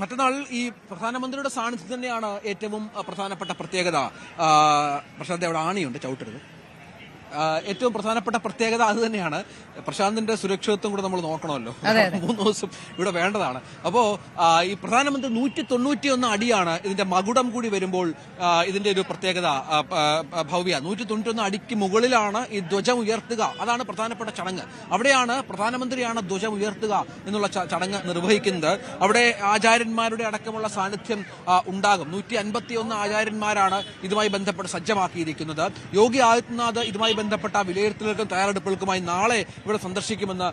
മറ്റന്നാൾ ഈ പ്രധാനമന്ത്രിയുടെ സാന്നിധ്യം തന്നെയാണ് ഏറ്റവും പ്രധാനപ്പെട്ട പ്രത്യേകത. പ്രശാന്ത് അവിടെ ആണിയുണ്ട് ചവിട്ടരുത്. ഏറ്റവും പ്രധാനപ്പെട്ട പ്രത്യേകത അത് തന്നെയാണ്. പ്രശാന്തിന്റെ സുരക്ഷിതത്വം കൂടെ നമ്മൾ നോക്കണമല്ലോ. മൂന്ന് ദിവസം ഇവിടെ വേണ്ടതാണ്. അപ്പോ ഈ പ്രധാനമന്ത്രി നൂറ്റി തൊണ്ണൂറ്റി ഒന്ന് അടിയാണ് ഇതിന്റെ മകുടം കൂടി വരുമ്പോൾ ഇതിന്റെ ഒരു പ്രത്യേകത ഭവ്യ നൂറ്റി തൊണ്ണൂറ്റി ഒന്ന് അടിക്ക് മുകളിലാണ് ഈ ധ്വജം ഉയർത്തുക. അതാണ് പ്രധാനപ്പെട്ട ചടങ്ങ്. അവിടെയാണ് പ്രധാനമന്ത്രിയാണ് ധ്വജം ഉയർത്തുക എന്നുള്ള ചടങ്ങ് നിർവഹിക്കുന്നത്. അവിടെ ആചാര്യന്മാരുടെ അടക്കമുള്ള സാന്നിധ്യം ഉണ്ടാകും. നൂറ്റി അൻപത്തി ഒന്ന് ആചാര്യന്മാരാണ് ഇതുമായി ബന്ധപ്പെട്ട് സജ്ജമാക്കിയിരിക്കുന്നത്. യോഗി ആദിത്യനാഥ് ഇതുമായി ബന്ധപ്പെട്ട വിലയിരുത്തലുകൾക്കും തയ്യാറെടുപ്പുകൾക്കുമായി നാളെ ഇവിടെ സന്ദർശിക്കുമെന്ന്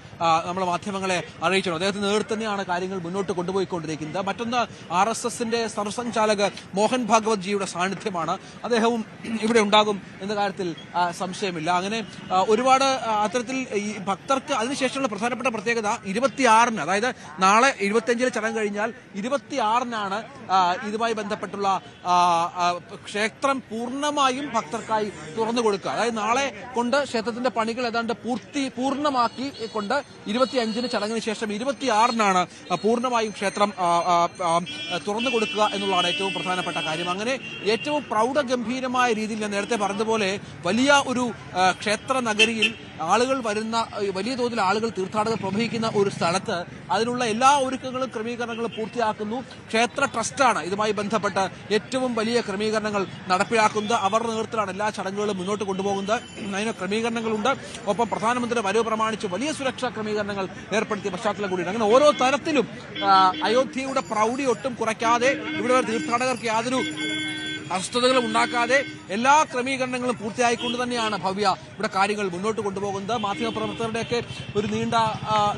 നമ്മുടെ മാധ്യമങ്ങളെ അറിയിച്ചു അദ്ദേഹത്തിന്റെ നേതൃത്വം തന്നെയാണ് കാര്യങ്ങൾ മുന്നോട്ട് കൊണ്ടുപോയിക്കൊണ്ടിരിക്കുന്നത്. മറ്റൊന്ന് ആർ എസ് എസിന്റെ സർസഞ്ചാലക് മോഹൻ ഭാഗവത് ജിയുടെ സാന്നിധ്യമാണ്. അദ്ദേഹവും ഇവിടെ ഉണ്ടാകും എന്ന കാര്യത്തിൽ സംശയമില്ല. അങ്ങനെ ഒരുപാട് അത്തരത്തിൽ ഈ ഭക്തർക്ക് അതിനുശേഷമുള്ള പ്രധാനപ്പെട്ട പ്രത്യേകത ഇരുപത്തിയാറിന് അതായത് നാളെ ഇരുപത്തിയഞ്ചിൽ ചടങ്ങ് കഴിഞ്ഞാൽ ഇരുപത്തിയാറിനാണ് ഇതുമായി ബന്ധപ്പെട്ടുള്ള ക്ഷേത്രം പൂർണമായും ഭക്തർക്കായി തുറന്നു കൊടുക്കുക. അതായത് നാളെ കൊണ്ട് ക്ഷേത്രത്തിന്റെ പണികൾ ഏതാണ്ട് പൂർത്തി പൂർണമാക്കി കൊണ്ട് ഇരുപത്തിയഞ്ചിന് ചടങ്ങിന് ശേഷം ഇരുപത്തിയാറിനാണ് പൂർണമായും ക്ഷേത്രം തുറന്നു കൊടുക്കുക എന്നുള്ളതാണ് ഏറ്റവും പ്രധാനപ്പെട്ട കാര്യം. അങ്ങനെ ഏറ്റവും പ്രൗഢഗംഭീരമായ രീതിയിൽ ഞാൻ നേരത്തെ പറഞ്ഞതുപോലെ വലിയ ഒരു ക്ഷേത്ര നഗരിയിൽ ആളുകൾ വരുന്ന വലിയ തോതിൽ ആളുകൾ തീർത്ഥാടകർ പ്രവഹിക്കുന്ന ഒരു സ്ഥലത്ത് അതിനുള്ള എല്ലാ ഒരുക്കങ്ങളും ക്രമീകരണങ്ങളും പൂർത്തിയാക്കുന്നു. ക്ഷേത്ര ട്രസ്റ്റാണ് ഇതുമായി ബന്ധപ്പെട്ട് ഏറ്റവും വലിയ ക്രമീകരണങ്ങൾ നടപ്പിലാക്കുന്നത്. അവരുടെ നേതൃത്വത്തിലാണ് എല്ലാ ചടങ്ങുകളും മുന്നോട്ട് കൊണ്ടുപോകുന്നത്. അതിന് ക്രമീകരണങ്ങളുണ്ട്. ഒപ്പം പ്രധാനമന്ത്രി വരവ് പ്രമാണിച്ച് വലിയ സുരക്ഷാ ക്രമീകരണങ്ങൾ ഏർപ്പെടുത്തിയ പശ്ചാത്തലം കൂടിയാണ് അങ്ങനെ ഓരോ തരത്തിലും അയോധ്യയുടെ പ്രൗഢി ഒട്ടും കുറയ്ക്കാതെ ഇവിടെ തീർത്ഥാടകർക്ക് യാതൊരു അസ്വസ്ഥതകളും ഉണ്ടാക്കാതെ എല്ലാ ക്രമീകരണങ്ങളും പൂർത്തിയായിക്കൊണ്ട് തന്നെയാണ് ഭവ്യ ഇവിടെ കാര്യങ്ങൾ മുന്നോട്ട് കൊണ്ടുപോകുന്നത്. മാധ്യമപ്രവർത്തകരുടെയൊക്കെ ഒരു നീണ്ട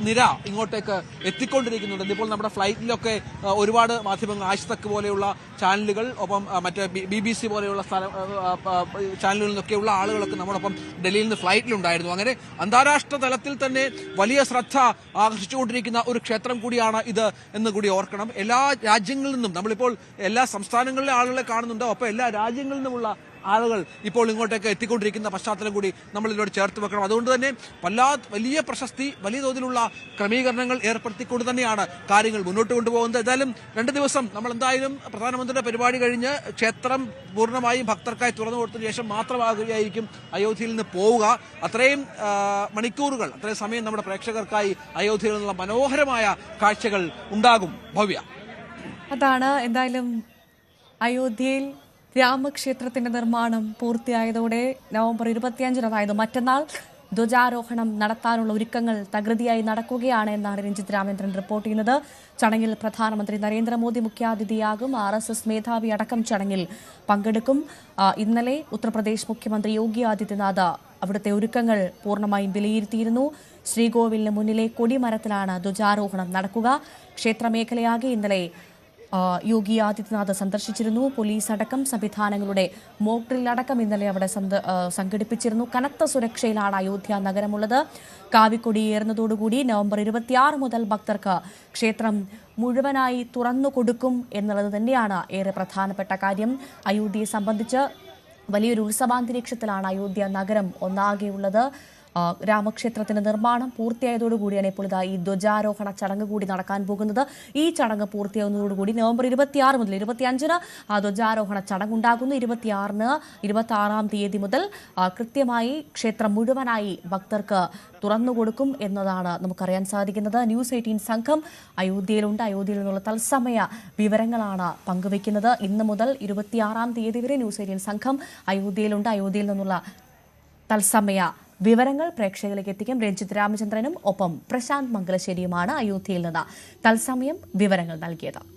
നിര ഇങ്ങോട്ടേക്ക് എത്തിക്കൊണ്ടിരിക്കുന്നുണ്ട്. ഇപ്പോൾ നമ്മുടെ ഫ്ലൈറ്റിലൊക്കെ ഒരുപാട് മാധ്യമങ്ങൾ ആശ്തക്ക് പോലെയുള്ള ചാനലുകൾ ഒപ്പം മറ്റേ ബി ബി സി പോലെയുള്ള സ്ഥല ചാനലുകളിൽ നിന്നൊക്കെയുള്ള ആളുകളൊക്കെ നമ്മളൊപ്പം ഡൽഹിയിൽ നിന്ന് ഫ്ലൈറ്റിലുണ്ടായിരുന്നു. അങ്ങനെ അന്താരാഷ്ട്ര തലത്തിൽ തന്നെ വലിയ ശ്രദ്ധ ആകർഷിച്ചുകൊണ്ടിരിക്കുന്ന ഒരു ക്ഷേത്രം കൂടിയാണ് ഇത് എന്ന് കൂടി ഓർക്കണം. എല്ലാ രാജ്യങ്ങളിൽ നിന്നും നമ്മളിപ്പോൾ എല്ലാ സംസ്ഥാനങ്ങളിലെ ആളുകളെ കാണുന്നുണ്ട്. ഒപ്പം എല്ലാ രാജ്യങ്ങളിൽ നിന്നുമുള്ള ആളുകൾ ഇപ്പോൾ ഇങ്ങോട്ടേക്ക് എത്തിക്കൊണ്ടിരിക്കുന്ന പശ്ചാത്തലം കൂടി നമ്മൾ ഇതിനോട് ചേർത്ത് വെക്കണം. അതുകൊണ്ട് തന്നെ വല്ലാ വലിയ പ്രശസ്തി വലിയ തോതിലുള്ള ക്രമീകരണങ്ങൾ ഏർപ്പെടുത്തിക്കൊണ്ട് തന്നെയാണ് കാര്യങ്ങൾ മുന്നോട്ട് കൊണ്ടുപോകുന്നത്. ഏതായാലും രണ്ട് ദിവസം നമ്മൾ എന്തായാലും പ്രധാനമന്ത്രിയുടെ പരിപാടി കഴിഞ്ഞ് ക്ഷേത്രം പൂർണമായും ഭക്തർക്കായി തുറന്നു കൊടുത്തതിന് ശേഷം മാത്രമാകുകയായിരിക്കും അയോധ്യയിൽ നിന്ന് പോവുക. അത്രയും മണിക്കൂറുകൾ അത്രയും സമയം നമ്മുടെ പ്രേക്ഷകർക്കായി അയോധ്യയിൽ നിന്നുള്ള മനോഹരമായ കാഴ്ചകൾ ഉണ്ടാകും. ഭവ്യ. അതാണ് എന്തായാലും അയോധ്യയിൽ രാമക്ഷേത്രത്തിന്റെ നിർമ്മാണം പൂർത്തിയായതോടെ നവംബർ ഇരുപത്തിയഞ്ചിന് അതായത് മറ്റന്നാൾ ധ്വജാരോഹണം നടത്താനുള്ള ഒരുക്കങ്ങൾ തകൃതിയായി നടക്കുകയാണ് എന്നാണ് രഞ്ജിത് രാമേന്ദ്രൻ റിപ്പോർട്ട് ചെയ്യുന്നത്. ചടങ്ങിൽ പ്രധാനമന്ത്രി നരേന്ദ്രമോദി മുഖ്യാതിഥിയാകും. ആർ എസ് എസ് മേധാവി അടക്കം ചടങ്ങിൽ പങ്കെടുക്കും. ഇന്നലെ ഉത്തർപ്രദേശ് മുഖ്യമന്ത്രി യോഗി ആദിത്യനാഥ് അവിടുത്തെ ഒരുക്കങ്ങൾ പൂർണമായും വിലയിരുത്തിയിരുന്നു. ശ്രീകോവിലിന് മുന്നിലെ കൊടിമരത്തിലാണ് ധ്വജാരോഹണം നടക്കുക. ക്ഷേത്രമേഖലയാകെ ഇന്നലെ യോഗി ആദിത്യനാഥ് സന്ദർശിച്ചിരുന്നു. പോലീസ് അടക്കം സംവിധാനങ്ങളുടെ മോക്ക് ഡ്രിൽ അടക്കം ഇന്നലെ അവിടെ സംഘടിപ്പിച്ചിരുന്നു. കനത്ത സുരക്ഷയിലാണ് അയോധ്യ നഗരമുള്ളത്. കാവിക്കൊടി ഏറുന്നതോടുകൂടി നവംബർ ഇരുപത്തിയാറ് മുതൽ ഭക്തർക്ക് ക്ഷേത്രം മുഴുവനായി തുറന്നു കൊടുക്കും എന്നുള്ളത് തന്നെയാണ് ഏറെ പ്രധാനപ്പെട്ട കാര്യം. അയോധ്യയെ സംബന്ധിച്ച് വലിയൊരു ഉത്സവാന്തരീക്ഷത്തിലാണ് അയോധ്യ നഗരം ഒന്നാകെയുള്ളത്. രാമക്ഷേത്രത്തിന്റെ നിർമ്മാണം പൂർത്തിയായതോടുകൂടിയാണ് ഇപ്പോൾ ഇതാ ഈ ധ്വജാരോഹണ ചടങ്ങ് കൂടി നടക്കാൻ പോകുന്നത്. ഈ ചടങ്ങ് പൂർത്തിയാകുന്നതോടുകൂടി നവംബർ ഇരുപത്തിയാറ് മുതൽ ഇരുപത്തിയഞ്ചിന് ധ്വജാരോഹണ ചടങ്ങ് ഉണ്ടാകുന്നു ഇരുപത്തിയാറിന് ഇരുപത്തി ആറാം തീയതി മുതൽ കൃത്യമായി ക്ഷേത്രം മുഴുവനായി ഭക്തർക്ക് തുറന്നുകൊടുക്കും എന്നതാണ് നമുക്കറിയാൻ സാധിക്കുന്നത്. ന്യൂസ് എയ്റ്റീൻ സംഘം അയോധ്യയിലുണ്ട്. അയോധ്യയിൽ നിന്നുള്ള തത്സമയ വിവരങ്ങളാണ് പങ്കുവയ്ക്കുന്നത്. ഇന്ന് മുതൽ ഇരുപത്തിയാറാം തീയതി വരെ ന്യൂസ് എയ്റ്റീൻ സംഘം അയോധ്യയിലുണ്ട്. അയോധ്യയിൽ നിന്നുള്ള തത്സമയ വിവരങ്ങൾ പ്രേക്ഷകരിലേക്ക് എത്തിക്കും. രഞ്ജിത് രാമചന്ദ്രനും ഒപ്പം പ്രശാന്ത് മംഗലശ്ശേരിയുമാണ് അയോധ്യയിൽ നിന്ന്. തത്സമയം വിവരങ്ങൾ നൽകിയത്.